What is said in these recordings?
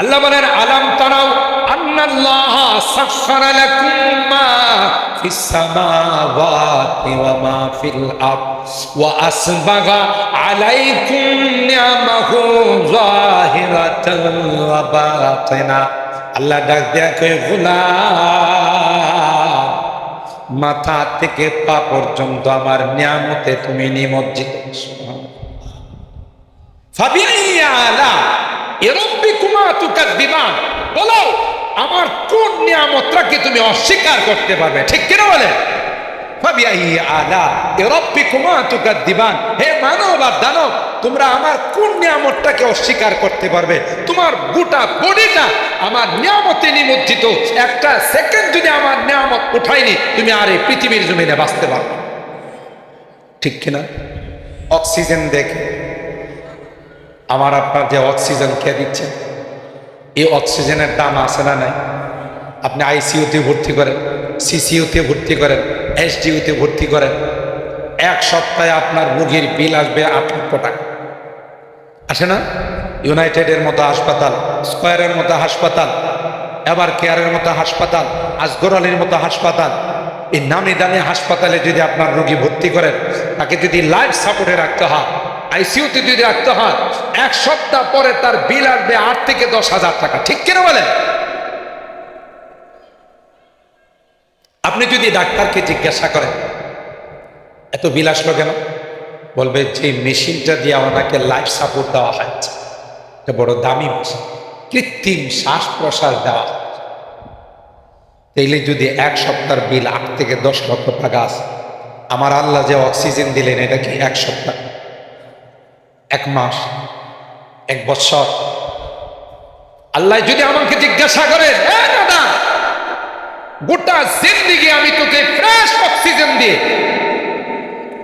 আল্লাহ বলেন, আলাম তারাও আন্নাল্লাহ আল্লাহ মাথা থেকে পা পর্যন্ত আমার নিয়ামতে তুমি নিমজ্জিত আলা বলো, আমার কোন নিয়ামতটাকে তুমি অস্বীকার করতে পারবে? ঠিক বলে? হে মানব আর দানব, তোমরা আমার কোন নিয়ামতটাকে অস্বীকার করতে পারবে? তোমার গোটা বডিটা আমার নিয়ামতে নিমজ্জিত। একটা সেকেন্ড যদি আমার নিয়ামত উঠাইনি তুমি আর এই পৃথিবীর জমিনে বাঁচতে পারবে ঠিক কিনা? অক্সিজেন দেখে। আমার আপনার যে অক্সিজেন কে দিচ্ছে এই অক্সিজেনের দাম আছে না নাই? আপনি আইসিইউতে ভর্তি করেন সিসিইউতে ভর্তি করেন এসডিইউতে ভর্তি করেন, এক সপ্তাহে আপনার রোগীর বিল আসবে আট লক্ষ টাকা। আসে না? ইউনাইটেডের মতো হাসপাতাল, স্কোয়ারের মতো হাসপাতাল, এবার কেয়ারের মতো হাসপাতাল আজগর আলীর মতো হাসপাতাল, এই নামি দামি হাসপাতালে যদি আপনার রোগী ভর্তি করেন, তাকে যদি লাইফ সাপোর্টে রাখতে হয় আইসিইউতে যদি রাখতে হয়। এক সপ্তাহ পরে তার বিল আসবে আট থেকে দশ হাজার টাকা। ঠিক কিনা বলেন? আপনি যদি ডাক্তারকে জিজ্ঞাসা করেন, এত বিল আসলো কেন? বলবে যে মেশিনটা দিয়ে ওনাকে লাইফ সাপোর্ট দেওয়া হচ্ছে এটা বড় দামি মেশিন। কৃত্রিম শ্বাস প্রশ্বাস দেওয়া তাইলে যদি এক সপ্তাহের বিল আট থেকে দশ লক্ষ টাকা আছে, আমার আল্লাহ যে অক্সিজেন দিলেন, এটা কি এক সপ্তাহ? এক মাস, এক বছর। আল্লাহ যদি আমাকে জিজ্ঞাসা করেন "এ দাদা, গোটা জিন্দিগি আমি তোকে ফ্রেশ অক্সিজেন দিয়ে,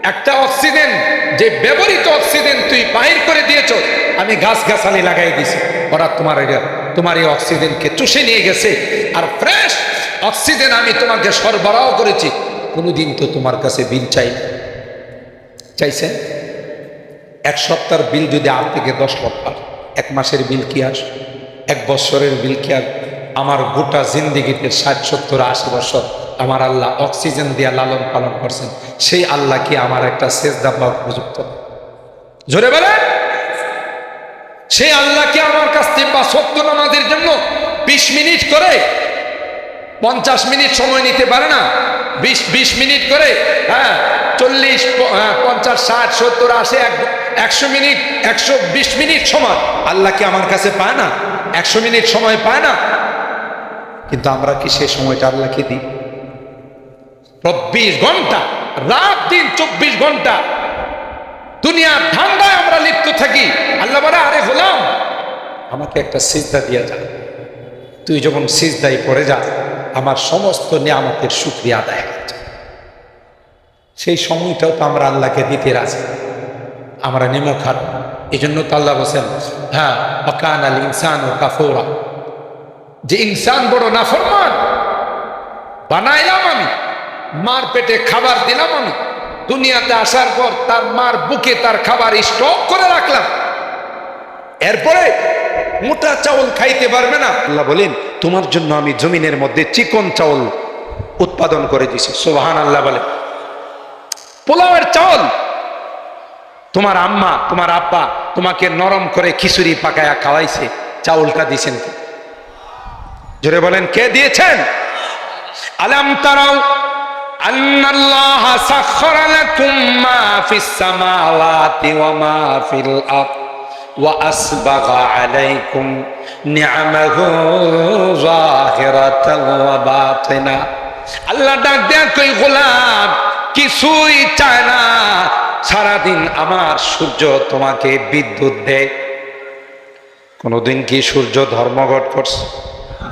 একটা অক্সিজেন যে ব্যবহৃত অক্সিজেন তুই বাহির করে দিয়েছ, আমি গাছ গাছালি লাগাই দিছি। ওরা তোমার তোমার এই অক্সিজেনকে চুষে নিয়ে গেছে। আর ফ্রেশ অক্সিজেন আমি তোমাকে সরবরাহ করেছি। কোনোদিন তো তোমার কাছে বিল চাই চাইছে এক সপ্তাহের বিল যদি আট থেকে দশ লক্ষ এক মাসের বিল কি আসে এক বছরের বিল কি আসে আমার গোটা জিন্দিগিতে ষাট সত্তর আশি বছর আমার আল্লাহ অক্সিজেন দিয়া লালন পালন করছেন। সেই আল্লাহ কি আমার একটা শেষ পাওয়ার উপযুক্ত? জোরে বলেন। সেই আল্লাহ কি আমার কাছ থেকে বা সত্য নামাজের জন্য বিশ মিনিট করে পঞ্চাশ মিনিট সময় নিতে পারে না? বিশ বিশ মিনিট করে হ্যাঁ চল্লিশ হ্যাঁ, পঞ্চাশ ষাট সত্তর আশি এক একশো মিনিট, একশো বিশ মিনিট সময়। আল্লাহ কি আমার কাছে পায় না? একশো মিনিট সময় পায় না? কিন্তু আমরা কি সেই সময়টা আল্লাহকে দিই? চব্বিশ ঘণ্টা, রাত দিন চব্বিশ ঘণ্টা। দুনিয়ার ঠান্ডায় আমরা লিপ্ত থাকি। আল্লাহ বলে, আরে হলাম আমাকে একটা সিজদা দিয়ে যা। তুই যখন সিজদাই পড়ে যা, আমার সমস্ত নিয়ামতের সুক্রিয়া আদায় সেই সময়টাও তো আমরা আল্লাহকে দিতে রাজি। আমরা নেমো খান এই জন্য তো আল্লাহ বলছেন হ্যাঁ অকান আল ইনসান ও কাফোরা। যে ইনসান বড় নাফরমান, বানাইলাম আমি, মার পেটে খাবার দিলাম আমি। দুনিয়াতে আসার পর তার মার বুকে তার খাবার স্টক করে রাখলাম। এরপরে মোটা চাউল খাইতে পারবে না। আল্লাহ বলেন, তোমার জন্য আমি জমিনের মধ্যে চিকন চাউল উৎপাদন করে দিছি। সোহান আল্লাহ বলে। পোলাওয়ের চাউল তোমার আম্মা, তোমার আব্বা তোমাকে নরম করে খিচুড়ি পাকায়া খাওয়াইছে, চাউলটা দিয়েছেন? জোরে বলেন, কে দিয়েছেন আলাম তারাও আল্লাহ ডাক কই গোলাম কিছুই চায় না সারাদিন আমার সূর্য তোমাকে বিদ্যুৎ দেয়। কোনোদিন কি সূর্য ধর্মঘট করছে?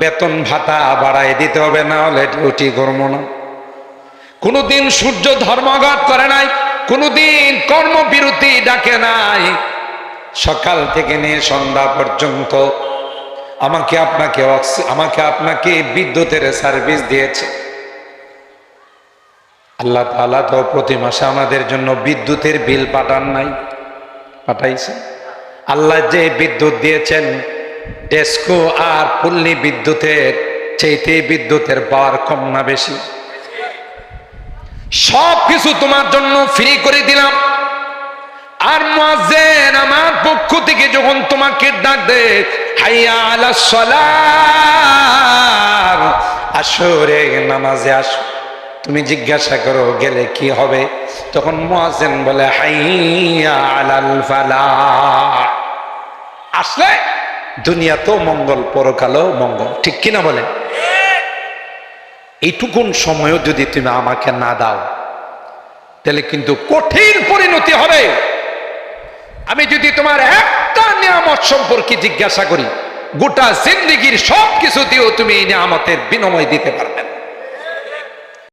বেতন ভাতা বাড়াই দিতে হবে, না হলে ডিউটি করব না। কোনোদিন সূর্য ধর্মঘট করে নাই, কোনোদিন কর্মবিরতি ডাকে নাই। সকাল থেকে নিয়ে সন্ধ্যা পর্যন্ত আমাকে আপনাকে আমাকে আপনাকে বিদ্যুতের সার্ভিস দিয়েছে। আল্লাহ তাআলা তো প্রতি মাসে আমাদের জন্য বিদ্যুতের বিল পাঠান নাই। পাঠাইছে। আল্লাহ যে বিদ্যুৎ দিয়েছেন, ডেস্কো আর পল্লী বিদ্যুতের চাইতে বিদ্যুতের বার কম না বেশি। সব কিছু তোমার জন্য ফ্রি করে দিলাম। আর মুয়াজ্জিন আমার পক্ষ থেকে যখন তোমাকে ডাক দে হাইয়া আলা সালাম, আসো রে নামাজে আসো। তুমি জিজ্ঞাসা করো, গেলে কি হবে? তখন মুয়াজ্জিন বলে আসলে দুনিয়া তো মঙ্গল, পরকালও মঙ্গল। ঠিক কিনা বলে? এইটুকুন সময়ও যদি তুমি আমাকে না দাও, তাহলে কিন্তু কঠিন পরিণতি হবে। আমি যদি তোমার একটা নিয়ামত সম্পর্কে জিজ্ঞাসা করি, গোটা জিন্দিগির সব কিছু দিয়েও তুমি এই নিয়ামতের বিনিময় দিতে পারবে